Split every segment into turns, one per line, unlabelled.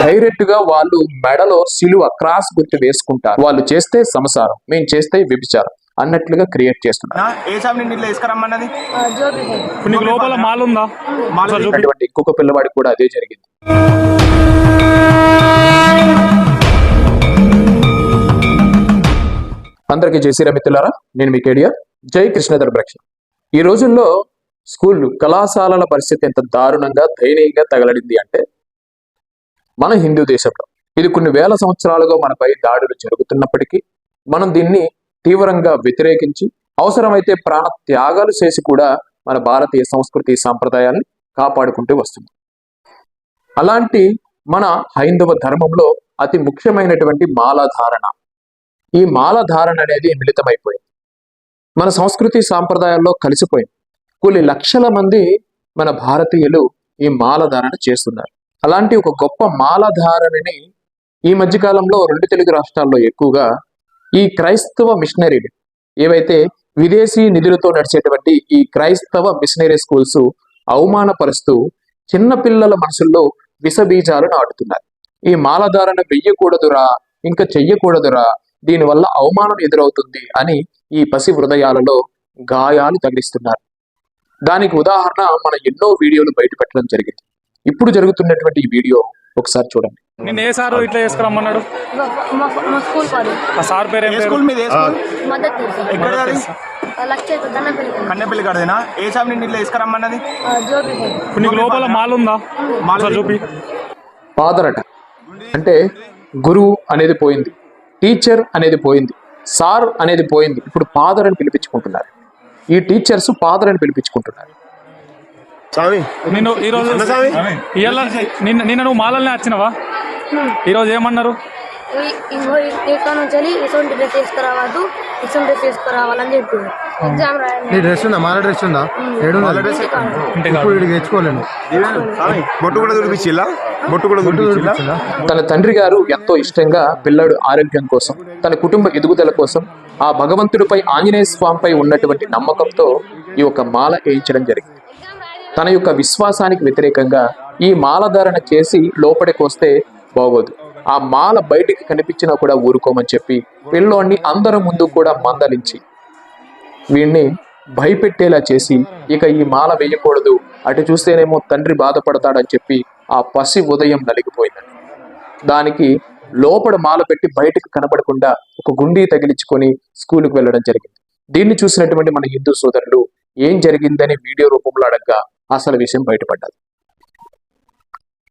డైరెక్ట్గా వాళ్ళు మెడలో సిలువ క్రాస్ గుర్తు వేసుకుంటారు. వాళ్ళు చేస్తే సంసారం మేము చేస్తే వ్యభిచారం అన్నట్లుగా క్రియేట్ చేస్తున్నారు. ఇంకొక పిల్లవాడికి కూడా అదే జరిగింది. అందరికీ జై మిత్రులారా నేను మీ కేడియా జై కృష్ణధర్ భ్రక్ష ఈ రోజుల్లో స్కూళ్ళు కళాశాలల పరిస్థితి ఎంత దారుణంగా దయనీయంగా తగలడింది అంటే మన హిందూ దేశంలో. ఇది కొన్ని వేల సంవత్సరాలుగా మనపై దాడులు జరుగుతున్నప్పటికీ మనం దీన్ని తీవ్రంగా వ్యతిరేకించి అవసరమైతే ప్రాణ త్యాగాలు చేసి కూడా మన భారతీయ సంస్కృతి సాంప్రదాయాన్ని కాపాడుకుంటూ వస్తుంది అలాంటి మన హైందవ ధర్మంలో అతి ముఖ్యమైనటువంటి మాలధారణ. ఈ మాలధారణ అనేది మిళితమైపోయింది. మన సంస్కృతి సాంప్రదాయాల్లో కలిసిపోయింది. కొన్ని లక్షల మంది మన భారతీయులు ఈ మాలధారణ చేస్తున్నారు. అలాంటి ఒక గొప్ప మాలధారణని ఈ మధ్యకాలంలో రెండు తెలుగు రాష్ట్రాల్లో ఎక్కువగా ఈ క్రైస్తవ మిషనరీలు ఏవైతే విదేశీ నిధులతో నడిచేటువంటి ఈ క్రైస్తవ మిషనరీ స్కూల్స్ అవమానపరుస్తూ చిన్నపిల్లల మనసుల్లో విషబీజాలు నాటుతున్నారు ఈ మాలధారణ వెయ్యకూడదురా ఇంకా చెయ్యకూడదురా దీనివల్ల అవమానం ఎదురవుతుంది అని ఈ పసి హృదయాలలో గాయాలు తగిలిస్తున్నారు. దానికి ఉదాహరణ మన ఎన్నో వీడియోలు బయట పెట్టడం జరిగింది. ఇప్పుడు జరుగుతున్నటువంటి ఈ వీడియో ఒకసారి చూడండి.
నిన్ను ఏ సారు ఇట్లా చేసుకురమ్మన్నాడు?
స్కూల్ కాదు
ఆ సార్ పేరు ఏం
ఏ
పేరు?
స్కూల్ మీద? ఏ స్కూల్?
మద్దతు తెలుసు
ఎక్కడ అది
లక్ష దండపల్లి
కన్నెపల్లి కడదేనా? ఏ సాబ్ నిన్ను ఇట్లా తీసుకురమ్మన్నది
ఇప్పుడు నీకు లోపల మాల్ ఉందా? ఒకసారి చూపి.
ఫాదర్ అట అంటే గురువు అనేది పోయింది టీచర్ అనేది పోయింది సార్ అనేది పోయింది. ఇప్పుడు ఫాదర్ అని పిలిపించుకుంటున్నారు. ఈ టీచర్స్ ఫాదర్ అని పిలిపించుకుంటున్నారు.
స్వామి.
నిన్ను? ఇవాళ నువ్వు మాలల్ని వచ్చినవా ఈ రోజు ఏమన్నారు?
ఈ- ఇంకో ఇక్కడ నుంచి వెళ్ళి ఇటువంటి డ్రెస్ వేసుకురావద్దు ఇటువంటి డ్రెస్ వేసుకురావాలని చెప్పింది ఎగ్జామ్
నీ
రాయాలి
డ్రెస్ ఉందా? మాల డ్రెస్ ఉందా? ఏడుందా
ఇంటి
ఇప్పుడు వీడికి తెచ్చుకోలేను.
స్వామి బొట్టు కూడా తుడిపించిల్లా బొట్టు కూడా తుడిపించిల్లా
చూపించిందా?
తన తండ్రి గారు ఎంతో ఇష్టంగా పిల్లాడు ఆరోగ్యం కోసం తన కుటుంబ ఎదుగుదల కోసం ఆ భగవంతుడిపై ఆంజనేయ స్వామిపై ఉన్నటువంటి నమ్మకంతో ఈ యొక్క మాల వేయించడం జరిగింది. తన యొక్క విశ్వాసానికి వ్యతిరేకంగా ఈ మాలధారణ చేసి లోపలికి వస్తే బాగోదు. ఆ మాల బయటికి కనిపించినా కూడా ఊరుకోమని చెప్పి పిల్లోడిని అందరి ముందు కూడా మందలించి వీణ్ణి భయపెట్టేలా చేసి ఇక ఈ మాల వేయకూడదు అటు చూస్తేనేమో తండ్రి బాధపడతాడని చెప్పి ఆ పసి ఉదయం నలిగిపోయిందండి దానికి లోపల మాల పెట్టి బయటకు కనబడకుండా ఒక గుండీ తగిలించుకొని స్కూల్కి వెళ్ళడం జరిగింది. దీన్ని చూసినటువంటి మన హిందూ సోదరులు ఏం జరిగిందని వీడియో రూపంలో అడగ్గా అసలు విషయం బయటపడ్డది.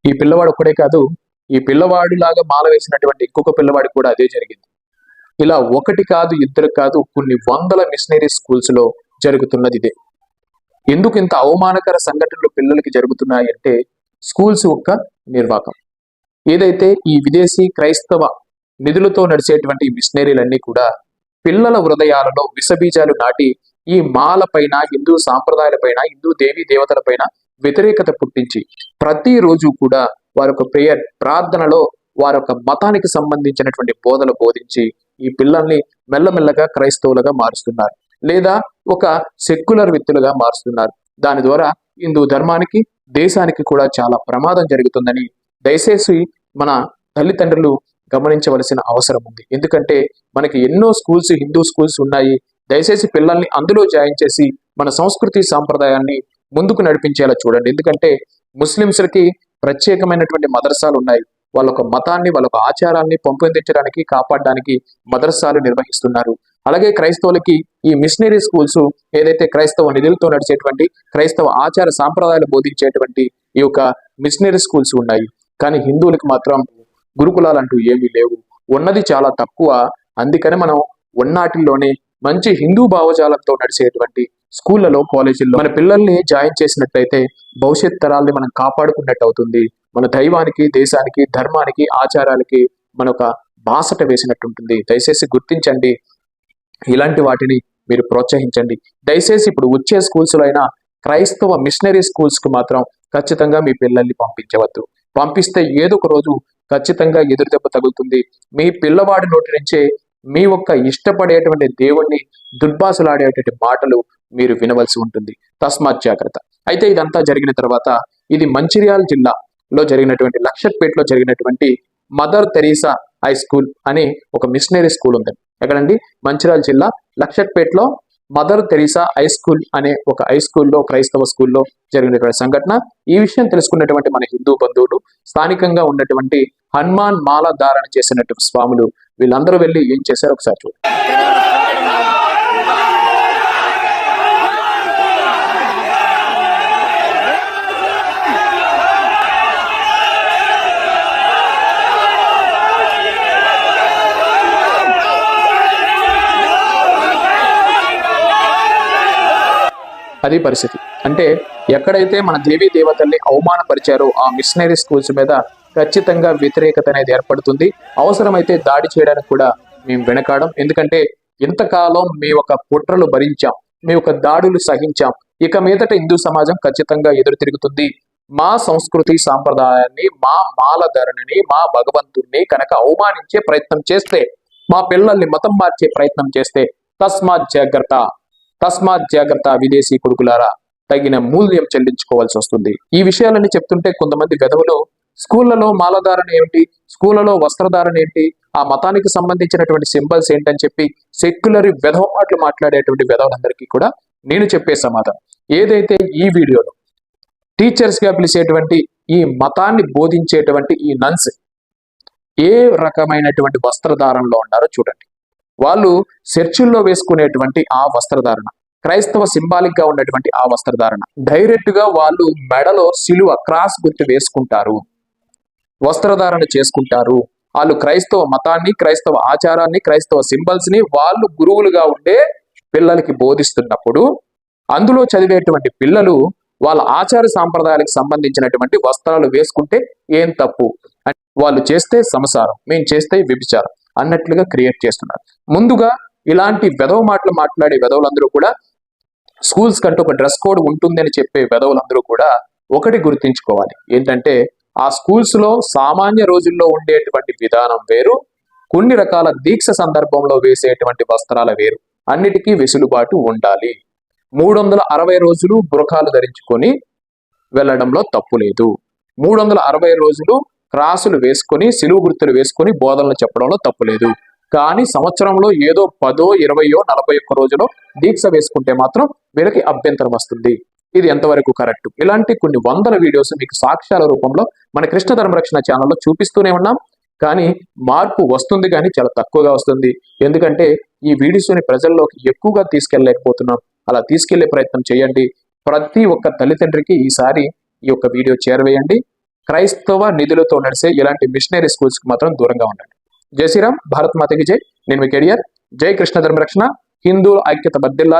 ఈ పిల్లవాడు ఒక్కడే కాదు ఈ పిల్లవాడి లాగా మాల వేసినటువంటి ఇంకొక పిల్లవాడికి కూడా అదే జరిగింది. ఇలా ఒకటి కాదు ఇద్దరు కాదు కొన్ని వందల మిషనరీ స్కూల్స్లో జరుగుతున్నది ఇదే. ఎందుకు ఇంత అవమానకర సంఘటనలు పిల్లలకి జరుగుతున్నాయంటే స్కూల్స్ యొక్క నిర్వాహకం. ఏదైతే ఈ విదేశీ క్రైస్తవ నిధులతో నడిచేటువంటి మిషనరీలన్నీ కూడా పిల్లల హృదయాలలో విషబీజాలు నాటి ఈ మాల పైన హిందూ సాంప్రదాయాలపైన హిందూ దేవీ దేవతలపైన వ్యతిరేకత పుట్టించి ప్రతిరోజు కూడా వారి యొక్క ప్రేయర్ ప్రార్థనలో వారి యొక్క మతానికి సంబంధించినటువంటి బోధలు బోధించి ఈ పిల్లల్ని మెల్లమెల్లగా క్రైస్తవులుగా మారుస్తున్నారు. లేదా ఒక సెక్యులర్ వ్యక్తులుగా మారుస్తున్నారు. దాని ద్వారా హిందూ ధర్మానికి దేశానికి కూడా చాలా ప్రమాదం జరుగుతుందని దయచేసి మన తల్లిదండ్రులు గమనించవలసిన అవసరం ఉంది. ఎందుకంటే మనకి ఎన్నో స్కూల్స్ హిందూ స్కూల్స్ ఉన్నాయి. దయచేసి పిల్లల్ని అందులో జాయిన్ చేసి మన సంస్కృతి సాంప్రదాయాన్ని ముందుకు నడిపించేలా చూడండి. ఎందుకంటే ముస్లింస్లకి ప్రత్యేకమైనటువంటి మదర్సాలు ఉన్నాయి. వాళ్ళ ఒక మతాన్ని వాళ్ళ ఒక ఆచారాన్ని పెంపొందించడానికి కాపాడడానికి మదర్సాలు నిర్వహిస్తున్నారు. అలాగే క్రైస్తవులకి ఈ మిషనరీ స్కూల్స్ ఏదైతే క్రైస్తవ నిధులతో నడిచేటువంటి క్రైస్తవ ఆచార సాంప్రదాయాలు బోధించేటువంటి ఈ యొక్క మిషనరీ స్కూల్స్ ఉన్నాయి. కానీ హిందువులకు మాత్రం గురుకులాలంటూ ఏమీ లేవు. ఉన్నది చాలా తక్కువ. అందుకని మనం ఉన్నాటిల్లోనే మంచి హిందూ భావజాలంతో నడిచేటువంటి స్కూళ్ళలో కాలేజీల్లో మన పిల్లల్ని జాయిన్ చేసినట్లయితే భవిష్యత్ తరాల్ని మనం కాపాడుకున్నట్టు అవుతుంది. మన దైవానికి దేశానికి ధర్మానికి ఆచారాలకి మన ఒక బాసట వేసినట్టు ఉంటుంది. దయచేసి గుర్తించండి. ఇలాంటి వాటిని మీరు ప్రోత్సహించండి. దయచేసి ఇప్పుడు వచ్చే స్కూల్స్లో అయినా క్రైస్తవ మిషనరీ స్కూల్స్కు మాత్రం ఖచ్చితంగా మీ పిల్లల్ని పంపించవద్దు. పంపిస్తే ఏదో ఒక రోజు ఖచ్చితంగా ఎదురు దెబ్బ తగులుతుంది. మీ పిల్లవాడి నోటి నుంచే మీ యొక్క ఇష్టపడేటువంటి దేవుణ్ణి దుర్భాషలాడేటువంటి మాటలు మీరు వినవలసి ఉంటుంది. తస్మాత్ జాగ్రత్త. అయితే ఇదంతా జరిగిన తర్వాత ఇది మంచిర్యాల జిల్లా లో జరిగినటువంటి లక్షట్పేటలో జరిగినటువంటి మదర్ తెరీసా హై స్కూల్ అని ఒక మిషనరీ స్కూల్ ఉంది ఎక్కడండి? మంచిర్యాల జిల్లా లక్షట్పేటలో మదర్ తెరిసా హై స్కూల్ అనే ఒక హై స్కూల్లో క్రైస్తవ స్కూల్లో జరిగినటువంటి సంఘటన. ఈ విషయం తెలుసుకున్నటువంటి మన హిందూ బంధువులు స్థానికంగా ఉన్నటువంటి హనుమాన్ మాల ధారణ చేసినటువంటి స్వాములు వీళ్ళందరూ వెళ్ళి ఏం చేశారు ఒకసారి చూడండి. అది పరిస్థితి. అంటే ఎక్కడైతే మన దేవీ దేవతల్ని అవమానపరిచారో ఆ మిషనరీ స్కూల్స్ మీద ఖచ్చితంగా వ్యతిరేకత అనేది ఏర్పడుతుంది. అవసరమైతే దాడి చేయడానికి కూడా మేము వెనకాడం. ఎందుకంటే ఇంతకాలం మీ ఒక కుట్రలు భరించాం. మీ ఒక దాడులు సహించాం. ఇక మీదట హిందూ సమాజం ఖచ్చితంగా ఎదురు తిరుగుతుంది. మా సంస్కృతి సాంప్రదాయాన్ని మా మాల ధరణిని మా భగవంతుణ్ణి కనుక అవమానించే ప్రయత్నం చేస్తే మా పిల్లల్ని మతం మార్చే ప్రయత్నం చేస్తే తస్మాత్ జాగ్రత్త. తస్మాత్ జాగ్రత్త విదేశీ కొడుకులారా తగిన మూల్యం చెల్లించుకోవాల్సి వస్తుంది. ఈ విషయాలన్నీ చెప్తుంటే కొంతమంది గదవులు స్కూళ్ళలో మాలధారణ ఏమిటి? స్కూళ్ళలో వస్త్రధారణ ఏంటి ఆ మతానికి సంబంధించినటువంటి సింబల్స్ ఏంటని చెప్పి సెక్యులర్ వెధవ మాటలు మాట్లాడేటువంటి వెధవులందరికీ కూడా నేను చెప్పే సమాధానం. ఏదైతే ఈ వీడియోలో టీచర్స్గా పిలిచేటువంటి ఈ మతాన్ని బోధించేటువంటి ఈ నన్స్ ఏ రకమైనటువంటి వస్త్రధారణలో ఉన్నారో చూడండి. వాళ్ళు చర్చిల్లో వేసుకునేటువంటి ఆ వస్త్రధారణ క్రైస్తవ సింబాలిక్గా ఉన్నటువంటి ఆ వస్త్రధారణ. డైరెక్ట్గా వాళ్ళు మెడలో సిలువ క్రాస్ గుర్తు వేసుకుంటారు. వస్త్రధారణ చేసుకుంటారు. వాళ్ళు క్రైస్తవ మతాన్ని క్రైస్తవ ఆచారాన్ని క్రైస్తవ సింబల్స్ని వాళ్ళు గురువులుగా ఉండే పిల్లలకి బోధిస్తున్నప్పుడు అందులో చదివేటువంటి పిల్లలు వాళ్ళ ఆచార సాంప్రదాయాలకు సంబంధించినటువంటి వస్త్రాలు వేసుకుంటే ఏం తప్పు? అంటే వాళ్ళు చేస్తే సంసారం మేము చేస్తే వ్యభిచారం. అన్నట్లుగా క్రియేట్ చేస్తున్నారు. ముందుగా ఇలాంటి వెధవ మాటలు మాట్లాడే వెధవులందరూ కూడా స్కూల్స్ కంటూ ఒక డ్రెస్ కోడ్ ఉంటుందని చెప్పే వెధవులందరూ కూడా ఒకటి గుర్తించుకోవాలి. ఏంటంటే ఆ స్కూల్స్లో సామాన్య రోజుల్లో ఉండేటువంటి విధానం వేరు కొన్ని రకాల దీక్ష సందర్భంలో వేసేటువంటి వస్త్రాల వేరు. అన్నిటికీ వెసులుబాటు ఉండాలి. మూడు వందల అరవై రోజులు బురఖాలు ధరించుకొని వెళ్ళడంలో తప్పు లేదు. మూడు వందల అరవై రోజులు క్రాసులు వేసుకొని సిలువు గుర్తులు వేసుకొని బోధనలు చెప్పడంలో తప్పులేదు కానీ సంవత్సరంలో ఏదో పదో ఇరవయో నలభై ఒక్క రోజులో దీక్ష వేసుకుంటే మాత్రం వీళ్ళకి అభ్యంతరం వస్తుంది. ఇది ఎంతవరకు కరెక్ట్? ఇలాంటి కొన్ని వందల వీడియోస్ మీకు సాక్ష్యాల రూపంలో మన కృష్ణ ధర్మరక్షణ ఛానల్లో చూపిస్తూనే ఉన్నాం. కానీ మార్పు వస్తుంది కానీ చాలా తక్కువగా వస్తుంది. ఎందుకంటే ఈ వీడియోస్ని ప్రజల్లోకి ఎక్కువగా తీసుకెళ్ళలేకపోతున్నాం. అలా తీసుకెళ్ళే ప్రయత్నం చేయండి. ప్రతి ఒక్క తల్లిదండ్రికి ఈసారి ఈ యొక్క వీడియో చేరవేయండి. క్రైస్తవ నిధులతో నడిసే ఇలాంటి మిషనరీ స్కూల్స్కి మాత్రం దూరంగా ఉండండి. జై శ్రీరామ్ భారత్ మాతకి జై. నేను మీ కెరియర్. జై కృష్ణ ధర్మరక్షణ. హిందువుల ఐక్యత బద్దెల్లాలి.